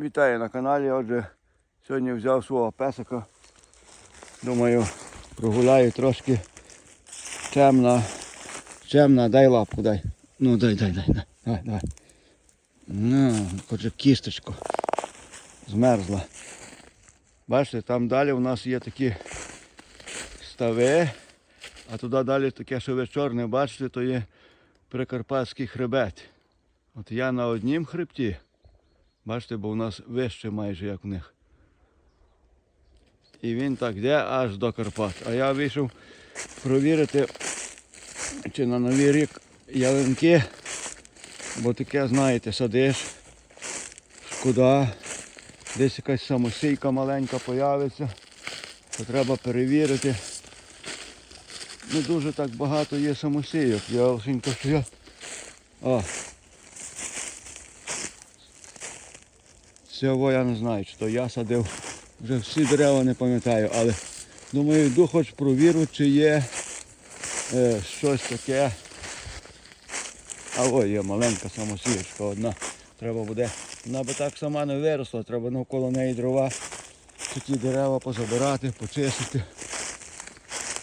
Вітаю на каналі. Отже, сьогодні взяв свого песика. Думаю, прогуляю трошки. Темна. Темна, дай лапку, дай. Ну дай, дай, дай, дай. Давай. Ну, хоче кісточку. Змерзла. Бачите, там далі у нас є такі стави, а туди далі таке, що ви чорне бачите, то є Прикарпатський хребет. От я на однім хребті. Бачите, бо у нас вище майже як в них. І він так йде аж до Карпат. А я вийшов провірити, чи на Новий рік ялинки, бо таке, знаєте, садиш, шкода, десь якась самосійка маленька появиться, то треба перевірити. Не дуже так багато є самосійок. Я лишенько, що я. О, Цього я не знаю, чи то я садив. Вже всі дерева не пам'ятаю, але думаю, йду хоч провірю, чи є е, щось таке. А ой, є маленька самосіячка одна. Треба буде. Вона би так сама не виросла, треба навколо неї дрова. Чи ті дерева позабирати, почистити.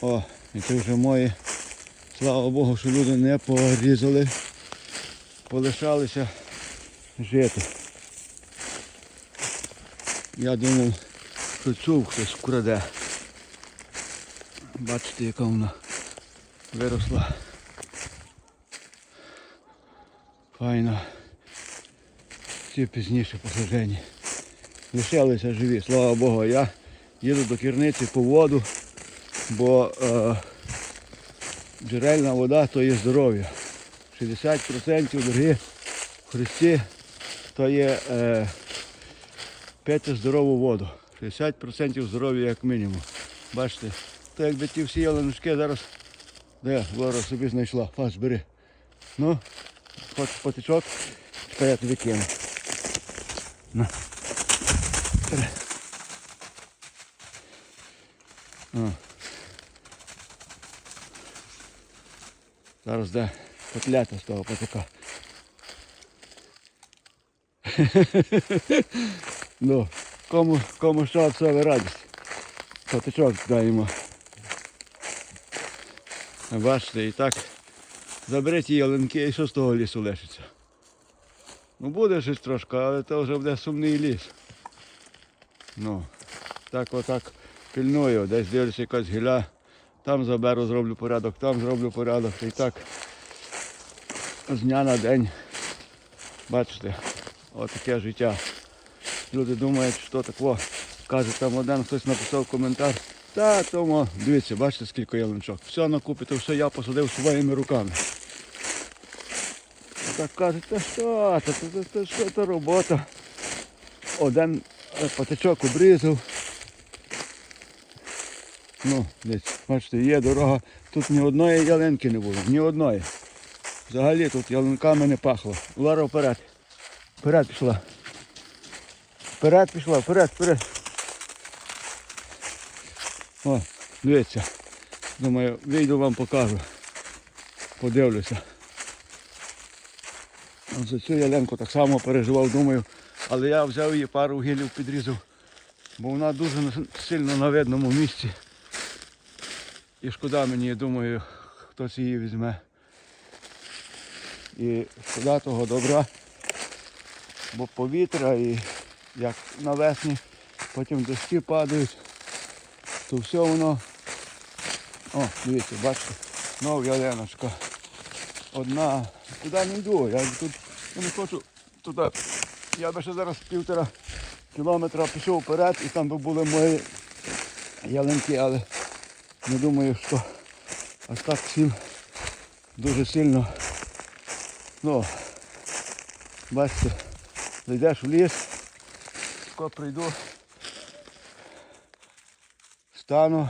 О, і це вже мої. Слава Богу, що люди не порізали, полишалися жити. Я думав, що цю хтось вкраде. Бачите, яка вона виросла. Файно. Ці пізніше посажені. Лишалися живі, слава Богу. Я їду до керниці по воду, бо е, джерельна вода то є здоров'я. 60% дорогі в Христі то є е, пити здорову воду. 60% здоров'я як мінімум. Бачите, то якби ті всі ялиночки зараз. Де, Лора собі знайшла. Фас, бери. Ну, хочеш потичок, тепер я тобі кину. На. Зараз де котлета з того потика. Ну, кому, кому що це ви радість. Потичок даємо. Бачите, і так заберіть ялинки і що з того лісу лишиться. Ну буде щось трошки, але це вже буде сумний ліс. Ну, так отак пильную, десь дивлюся якась гіля, там заберу, зроблю порядок, там зроблю порядок. І так з дня на день. Бачите, отаке життя. Люди думають, що таке. Каже, там один хтось написав коментар. Та тому, дивіться, бачите, скільки ялинчок. Все накупи, то все я посадив своїми руками. А Так кажуть, та що, та, та, та що це робота. Один е, патичок обрізав. Ну, десь, бачите, є дорога. Тут ні одної ялинки не було, ні одної. Взагалі тут ялинками не пахло. Лара вперед. Вперед пішла. Вперед пішла, вперед, вперед. О, дивіться. Думаю, вийду вам покажу. Подивлюся. За цю ялинку так само переживав, думаю. Але я взяв її пару гілів підрізав, бо вона дуже сильно на видному місці. І шкода мені, думаю, хтось її візьме. І шкода того добра, бо повітря і як навесні, потім дощі падають, то все воно. О, дивіться, бачите, знов ялиночка. Одна. Куди не йду? Я тут я не хочу туди. Я би ще зараз півтора кілометра пішов вперед і там би були мої ялинки, але не думаю, що аж так всім дуже сильно. Ну, бачите, зайдеш в ліс, тако прийду, стану,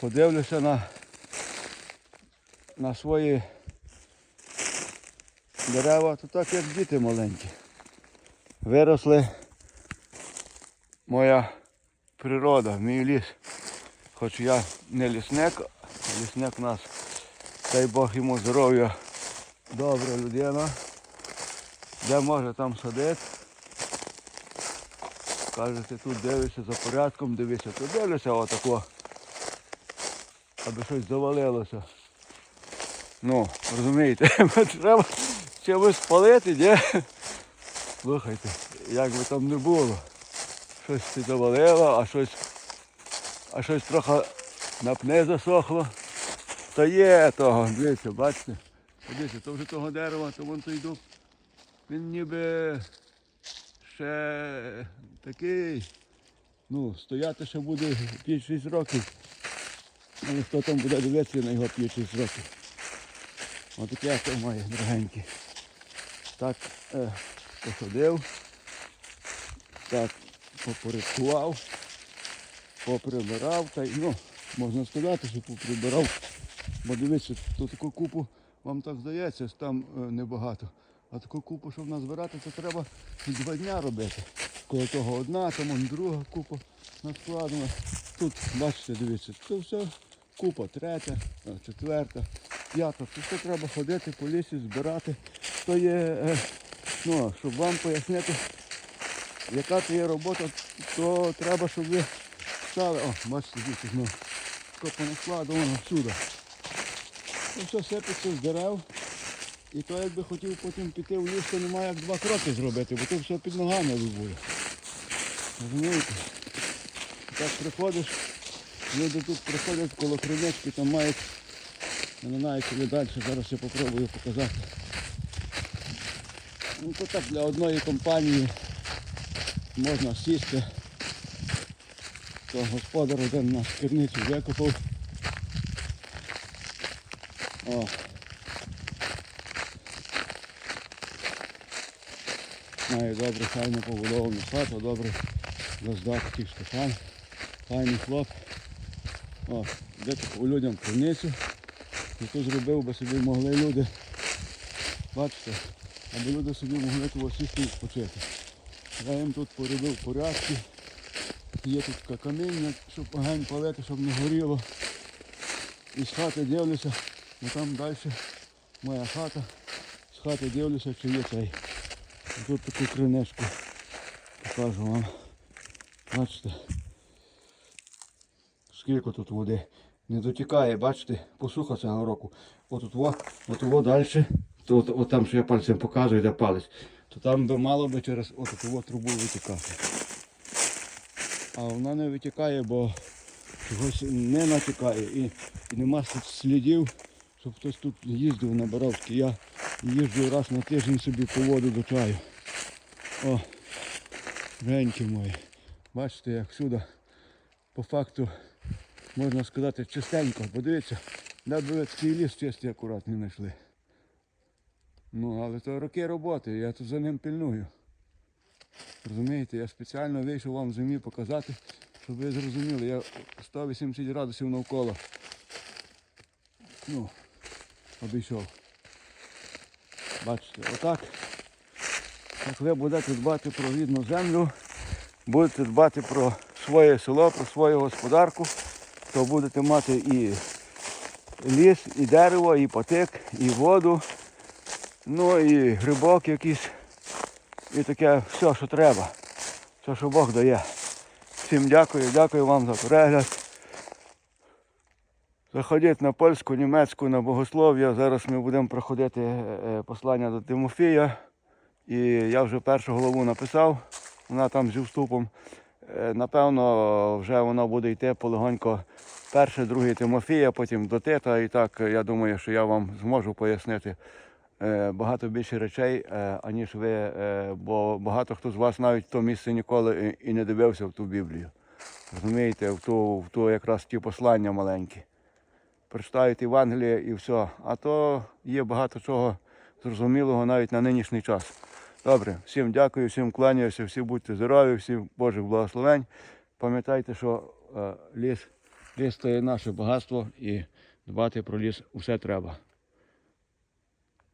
подивлюся на, на свої дерева, то так як діти маленькі. Виросли моя природа, мій ліс. Хоч я не лісник, лісник у нас, дай Бог йому здоров'я, добра людина. Де може там садити. Кажете, тут дивишся за порядком, дивишся, то дивишся отако. Аби щось завалилося. Ну, розумієте, треба чимось спалити, ні? Слухайте, як би там не було. Щось ти завалило, а щось, а щось трохи на пне засохло. Та є того, дивіться, бачите? Дивіться, то вже того дерева, то вон той дуб. Він ніби ще такий. Ну, стояти ще буде 5-6 років. Але хто там буде дивитися на його 5-6 років. Отаке це має, дорогенькі. Так е, посадив, так попорядкував, поприбирав та й ну, можна сказати, що поприбирав. Бо дивіться, тут таку купу, вам так здається, там е, небагато. А таку купу, щоб назбирати, це треба два дня робити. Коли того одна, там друга купа надкладена. Тут, бачите, дивіться, це все купа, третя, е, четверта, п'ята. Це все треба ходити по лісі, збирати. То є, е, ну, щоб вам пояснити, яка то є робота, то треба, щоб ви стали. О, бачите, дивіться, ну, копа наскладовано всюди. Це все сипеться з дерев. І то якби хотів потім піти в ліс, то немає як два кроки зробити, бо то все під ногами би буде. Розумієте? Так приходиш, люди тут приходять коло кринички, там мають, не знаю, коли далі, зараз я попробую показати. Ну то так для одної компанії можна сісти. То господар один на керницю викопав. Має добре, файно побудовану хату, добре роздав такий Штефан. Файний хлоп. О, викопав людям криницю. Тут зробив би собі могли люди. Бачите, аби люди собі могли тут сісти і відпочити. Я їм тут поробив порядки. Є тут каміння, щоб огонь палити, щоб не горіло. І з хати дивлюся, ну там далі моя хата. З хати дивлюся, чи є цей. Тут таку криничку покажу вам. Бачите. Скільки тут води. Не дотікає, бачите, посуха цього року. Отут во, от во далі. То от, от там, що я пальцем показую, де палець, то там би мало би через от во трубу витікати. А вона не витікає, бо чогось не натікає. І, і нема слідів, щоб хтось тут їздив на Боровський. Я їжджу раз на тиждень собі по воду до чаю. О, реньки мої. Бачите, як всюди по факту можна сказати чистенько. Подивіться, де б ви такий ліс чистий акуратний знайшли. Ну, але то роки роботи, я тут за ним пильную. Розумієте, я спеціально вийшов вам зимі показати, щоб ви зрозуміли, я 180 градусів навколо. Ну, обійшов. Бачите, отак. Як ви будете дбати про рідну землю, будете дбати про своє село, про свою господарку, то будете мати і ліс, і дерево, і потик, і воду, ну і грибок якийсь, і таке все, що треба. Все, що Бог дає. Всім дякую, дякую вам за перегляд. Заходіть на польську, німецьку, на богослов'я. Зараз ми будемо проходити е, послання до Тимофія. І я вже першу главу написав, вона там зі вступом. Е, Напевно, вже воно буде йти полегонько перше, друге Тимофія, потім до Тита. І так е, я думаю, що я вам зможу пояснити е, багато більше речей, е, аніж ви, е, бо багато хто з вас навіть в то місце ніколи і не дивився в ту Біблію. Розумієте, в ту, в ту якраз ті послання маленькі. Прочитають Євангеліє і все. А то є багато чого зрозумілого навіть на нинішній час. Добре, всім дякую, всім кланяюся, всі будьте здорові, всім Божих благословень. Пам'ятайте, що е, ліс, ліс це наше багатство і дбати про ліс усе треба.